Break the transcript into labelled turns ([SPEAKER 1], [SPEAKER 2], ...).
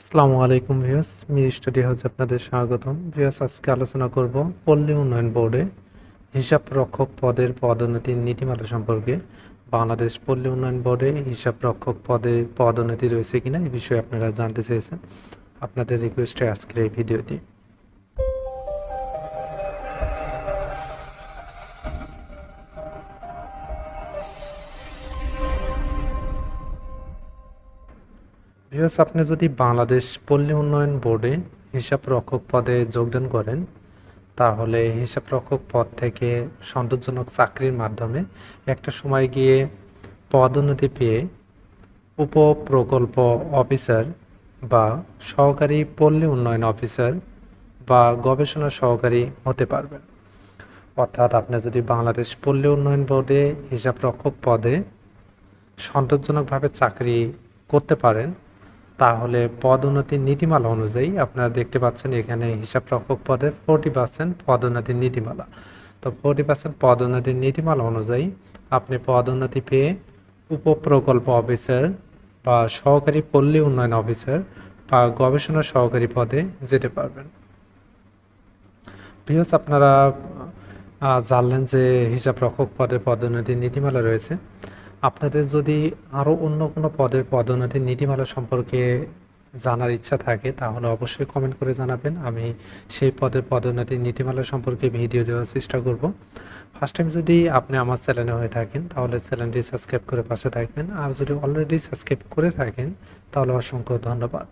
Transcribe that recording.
[SPEAKER 1] আসসালামু আলাইকুম viewers Mir study house আপনাদের স্বাগতম। ভিউয়ার্স, আজকে আলোচনা করব পল্লী উন্নয়ন বোর্ডে হিসাব রক্ষক পদের পদোন্নতির নীতিমালা সম্পর্কে। বাংলাদেশ পল্লী উন্নয়ন বোর্ডে হিসাব রক্ষক পদে পদোন্নতি রয়েছে কিনা এই বিষয়ে আপনারা জানতে চেয়েছেন। আপনাদের রিকোয়েস্টে আজকের এই ভিডিওটি। ভিউয়ার্স আপনি যদি বাংলাদেশ পল্লী উন্নয়ন বোর্ডে হিসাব রক্ষক পদে যোগদান করেন, তাহলে হিসাব রক্ষক পদ থেকে সন্তোষজনক চাকরির মাধ্যমে একটা সময় গিয়ে পদোন্নতি পেয়ে উপপ্রকল্প অফিসার বা সহকারী পল্লী উন্নয়ন অফিসার বা গবেষণা সহকারী হতে পারবেন। অর্থাৎ আপনি যদি বাংলাদেশ পল্লী উন্নয়ন বোর্ডে হিসাব রক্ষক পদে সন্তোষজনকভাবে চাকরি করতে পারেন তাহলে পদোন্নতির নীতিমালা অনুযায়ী আপনারা দেখতে পাচ্ছেন এখানে হিসাব রক্ষক পদের ফোরটি পার্সেন্ট পদোন্নতির নীতিমালা। তো ফোরটি পার্সেন্ট পদোন্নতির নীতিমালা অনুযায়ী আপনি পদোন্নতি পেয়ে উপপ্রকল্প অফিসার বা সহকারী পল্লী উন্নয়ন অফিসার বা গবেষণা সহকারী পদে যেতে পারবেন। প্রিয়স আপনারা জানলেন যে হিসাব রক্ষক পদের পদোন্নতির নীতিমালা রয়েছে। আপনাদের যদি আরও অন্য কোনো পদের পদোন্নতি, নীতিমালা সম্পর্কে জানার ইচ্ছা থাকে, তাহলে অবশ্যই কমেন্ট করে জানাবেন। আমি সেই পদের পদোন্নতির নীতিমালা সম্পর্কে ভিডিও দেওয়ার চেষ্টা করব। ফার্স্ট টাইম যদি আপনি আমার চ্যানেলে হয়ে থাকেন, তাহলে চ্যানেলটি সাবস্ক্রাইব করে পাশে থাকবেন। আর যদি অলরেডি সাবস্ক্রাইব করে থাকেন, তাহলে অসংখ্য ধন্যবাদ।